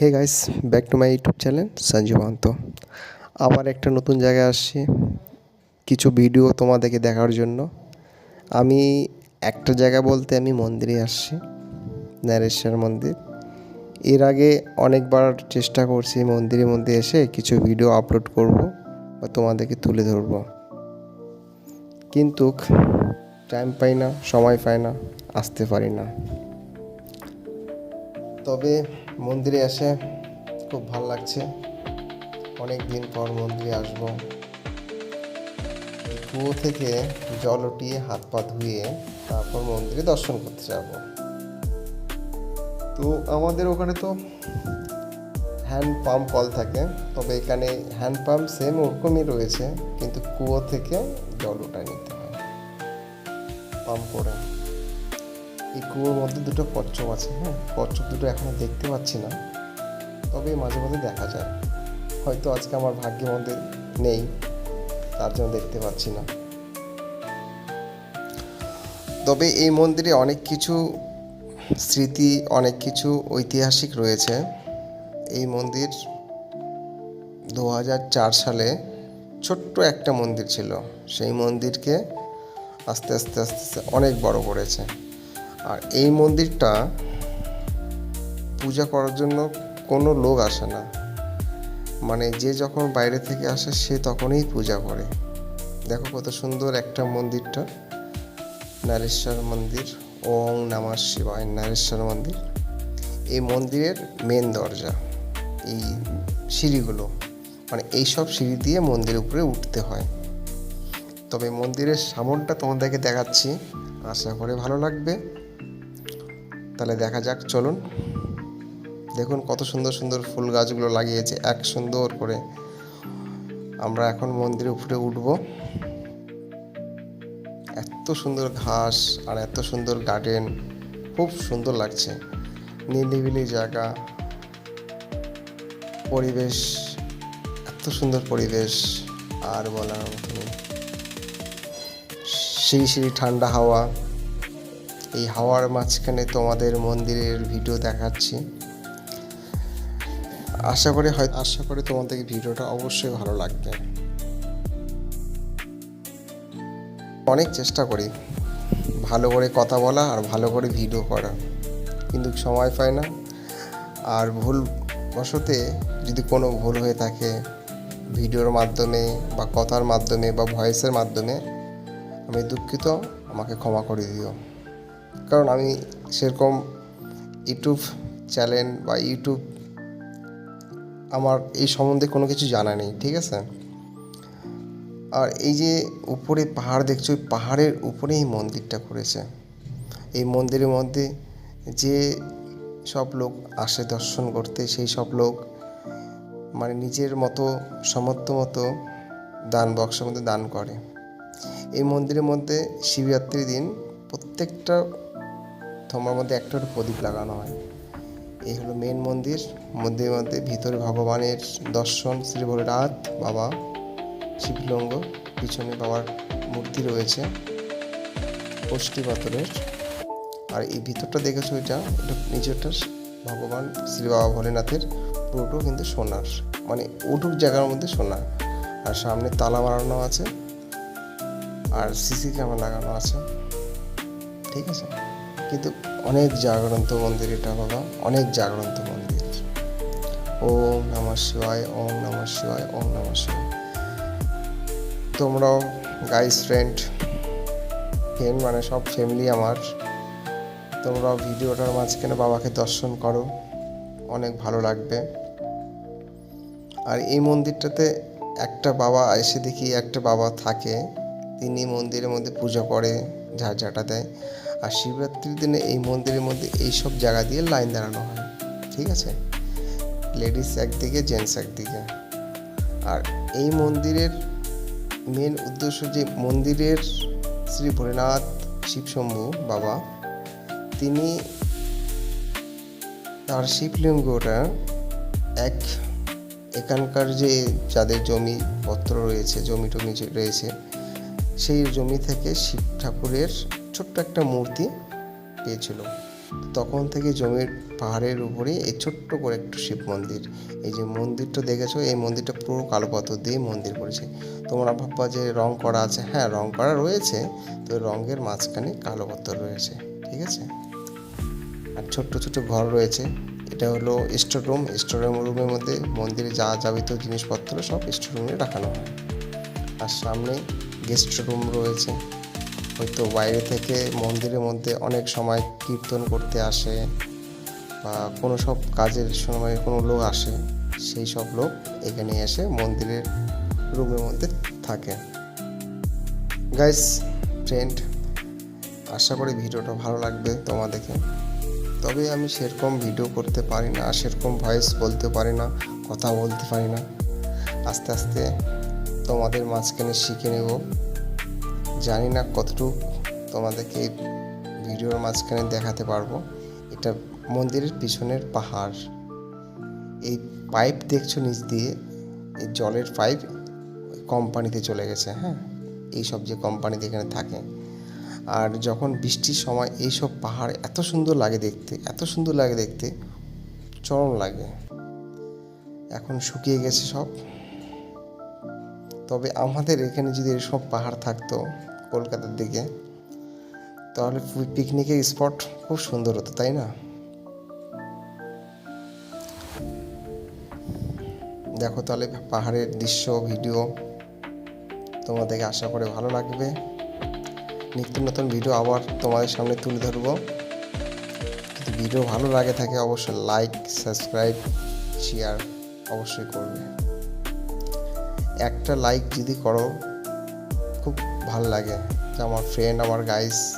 Hey guys back to my YouTube channel Sanjib Mohanta আবার একটা নতুন জায়গায় আসছি। কিছু ভিডিও তোমাদেরকে দেখার জন্য। আমি একটা জায়গা বলতে আমি মন্দিরে আসছি নারেশ্বর মন্দির। এর আগে অনেকবার চেষ্টা করছি মন্দিরের মধ্যে এসে কিছু ভিডিও আপলোড করব বা তোমাদেরকে তুলে ধরব। কিন্তু টাইম পাই না, সময় পাই না, আসতে পারি না। তবে মন্দিরে এসে খুব ভালো লাগছে। অনেক দিন পর মন্দিরে আসব। কুয়ো থেকে জল উঠিয়ে হাত পা ধুয়ে তারপর মন্দিরে দর্শন করতে যাব। তো আমাদের ওখানে তো হ্যান্ড পাম্প কল থাকে, তবে এখানে হ্যান্ড পাম্প সেম ওরকমই রয়েছে, কিন্তু কুয়ো থেকে জল উঠায় নিতে হয়। পাম্প করে। এই কুয়োর মধ্যে দুটো কচ্ছপ আছে হ্যাঁ? কচ্ছপ দুটো এখনও দেখতে পাচ্ছি না। তবে মাঝে মধ্যে দেখা যায়। হয়তো আজকে আমার ভাগ্যের মধ্যে নেই, তার জন্য দেখতে পাচ্ছি না। তবে এই মন্দিরে অনেক কিছু স্মৃতি, অনেক কিছু ঐতিহাসিক রয়েছে। এই মন্দির দু সালে ছোট্ট একটা মন্দির ছিল। সেই মন্দিরকে আস্তে আস্তে আস্তে আস্তে অনেক বড় করেছে। আর এই মন্দিরটা পূজা করার জন্য কোনো লোক আসে না। মানে যে যখন বাইরে থেকে আসে, সে তখনই পূজা করে। দেখো কত সুন্দর একটা মন্দিরটা। নারেশ্বর মন্দির, ওং নমঃ শিবায় নারেশ্বর মন্দির। এই মন্দিরের মেন দরজা, এই সিঁড়িগুলো। মানে এইসব সিঁড়ি দিয়ে মন্দিরের উপরে উঠতে হয়। তবে মন্দিরের সামনটা তোমাদেরকে দেখাচ্ছি। আশা করে ভালো লাগবে। তাহলে দেখা যাক, চলুন। দেখুন কত সুন্দর সুন্দর ফুল গাছগুলো লাগিয়েছে, এক সুন্দর করে। আমরা এখন মন্দিরে উপরে উঠব। এত সুন্দর ঘাস আর এত সুন্দর গার্ডেন খুব সুন্দর লাগছে। নিলিবিলি জায়গা। পরিবেশ, এত সুন্দর পরিবেশ। আর বলার মতো। সিঁড়ি সিঁড়ি ঠান্ডা হাওয়া। এই হাওয়ার মাঝখানে তোমাদের মন্দিরের ভিডিও দেখাচ্ছি। আশা করি হয় আশা করি তোমাদের ভিডিওটা অবশ্যই ভালো লাগবে। অনেক চেষ্টা করি। ভালো করে কথা বলা আর ভালো করে ভিডিও করা। কিন্তু সময় পাই না। আর ভুল বশতে যদি কোনো ভুল হয়ে থাকে ভিডিওর মাধ্যমে বা কথার মাধ্যমে বা ভয়েসের মাধ্যমে আমি দুঃখিত আমাকে ক্ষমা করে দিও। কারণ আমি সেরকম ইউটিউব চ্যানেল বা ইউটিউব আমার এই সম্বন্ধে কোনো কিছু জানা নেই, ঠিক আছে? আর এই যে উপরে পাহাড় দেখছ, ওই পাহাড়ের উপরে এই মন্দিরটা করেছে। এই মন্দিরের মধ্যে যে সব লোক আসে দর্শন করতে, সেই সব লোক মানে নিজের মতো, সমর্থ মতো দান, বক্সের মধ্যে দান করে। এই মন্দিরের মধ্যে শিবরাত্রির দিন প্রত্যেকটা থমার মধ্যে একটা প্রদীপ লাগানো হয়। এই হলো মেন মন্দির। মন্দিরের মধ্যে ভিতরে ভগবানের দর্শন, শ্রী ভোলেনাথ বাবা, শিবলিঙ্গ, পিছনে বাবার মূর্তি রয়েছে কষ্টি পাথরের। আর এই ভিতরটা দেখেছ এটা? এটা নিচেরটা ভগবান, শ্রী বাবা ভোলেনাথের পুরোটাও কিন্তু সোনার। মানে ওটুক জায়গার মধ্যে সোনা আর সামনে তালা মারানো আছে। আর সিসি ক্যামেরা লাগানো আছে। ঠিক আছে? কিন্তু অনেক জাগ্রন্ত মন্দির এটা, বাবা। অনেক জাগ্রন্ত মন্দির। ওম নমঃ শিবায়, ওম নমঃ শিবায়, ওম নমঃ শিবায়। তোমরাও গাইস ফ্রেন্ড ফ্রেন্ড মানে সব ফ্যামিলি আমার, তোমরাও ভিডিওটার মাঝখানে বাবাকে দর্শন করো। অনেক ভালো লাগবে। আর এই মন্দিরটাতে একটা বাবা এসে দেখি একটা বাবা থাকে। তিনি মন্দিরের মধ্যে পূজা করে ঝাড়ঝাটা দেয়। আর শিবরাত্রির দিনে এই মন্দিরের মধ্যে এই সব জায়গা দিয়ে লাইন দাঁড়ানো হয়, ঠিক আছে? লেডিস একদিকে জেন্টস একদিকে। আর এই মন্দিরের মেন উদ্দেশ্য যে মন্দিরের শ্রী ভোলেনাথ শিবশম্ভু বাবা, তিনি তার শিবলিঙ্গটা এক এখানকার যে যাদের জমি পত্র রয়েছে জমি টমি রয়েছে, সেই জমি থেকে শিব ঠাকুরের ছোট্ট একটা মূর্তি পেয়েছিল। তখন থেকে জমির পাহাড়ের উপরে এই ছোট্ট করে একটু শিব মন্দির। এই যে মন্দিরটা দেখেছ, এই মন্দিরটা পুরো কালো পাথর দিয়ে মন্দির করেছে। তোমরা ভাববা যে রং করা আছে। হ্যাঁ রং করা রয়েছে তো রঙের মাঝখানে কালো পাথর রয়েছে। ঠিক আছে? আর ছোট্ট ছোট্ট ঘর রয়েছে। এটা হলো স্টোর রুম। স্টোর রুমের মধ্যে মন্দিরে যা যাবতীয় জিনিসপত্র সব স্টোর রুমে রাখানো হয়। আর সামনে গেস্ট রুম রয়েছে। হয়তো বাইরে থেকে মন্দিরের মধ্যে অনেক সময় কীর্তন করতে আসে বা কোনো সব কাজের সময় কোনো লোক আসে, সেই সব লোক এখানে এসে মন্দিরের রুমের মধ্যে থাকে। গাইস ফ্রেন্ড আশা করি ভিডিওটা ভালো লাগবে তোমাদেরকে। তবে আমি সেরকম ভিডিও করতে পারি না, সেরকম ভয়েস বলতে পারি না, কথা বলতে পারি না। আস্তে আস্তে তোমাদের মাঝখানে শিখে নেব। জানি না কতটুকু তোমাদেরকে এই ভিডিওর মাঝখানে দেখাতে পারব। এটা মন্দিরের পিছনের পাহাড়। এই পাইপ দেখছ নিচ দিয়ে? এই জলের পাইপ কোম্পানিতে চলে গেছে হ্যাঁ? এইসব যে কোম্পানিতে এখানে থাকে। আর যখন বৃষ্টির সময় এইসব পাহাড় এত সুন্দর লাগে দেখতে, এত সুন্দর লাগে দেখতে, চরম লাগে। এখন শুকিয়ে গেছে সব। তবে আমাদের এখানে যদি এরকম পাহাড় থাকতো কলকাতার দিকে, তাহলে পিকনিকের স্পট খুব সুন্দর হতো, তাই না? দেখো তাহলে পাহাড়ের দৃশ্য ভিডিও তোমাদেরকে আশা করে ভালো লাগবে। নিত্য নতুন ভিডিও আবার তোমাদের সামনে তুলে ধরবো। যদি ভিডিও ভালো লাগে থাকে, অবশ্যই লাইক সাবস্ক্রাইব শেয়ার অবশ্যই করবে। একটা লাইক যদি করো, খুব ভালো লাগে। যে আমার ফ্রেন্ড আমার গাইস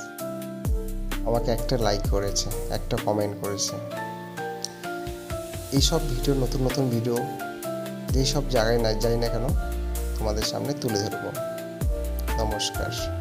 আমাকে একটা লাইক করেছে, একটা কমেন্ট করেছে। এইসব ভিডিও, নতুন নতুন ভিডিও যেসব জায়গায় না যাই না কেন তোমাদের সামনে তুলে ধরবো। নমস্কার।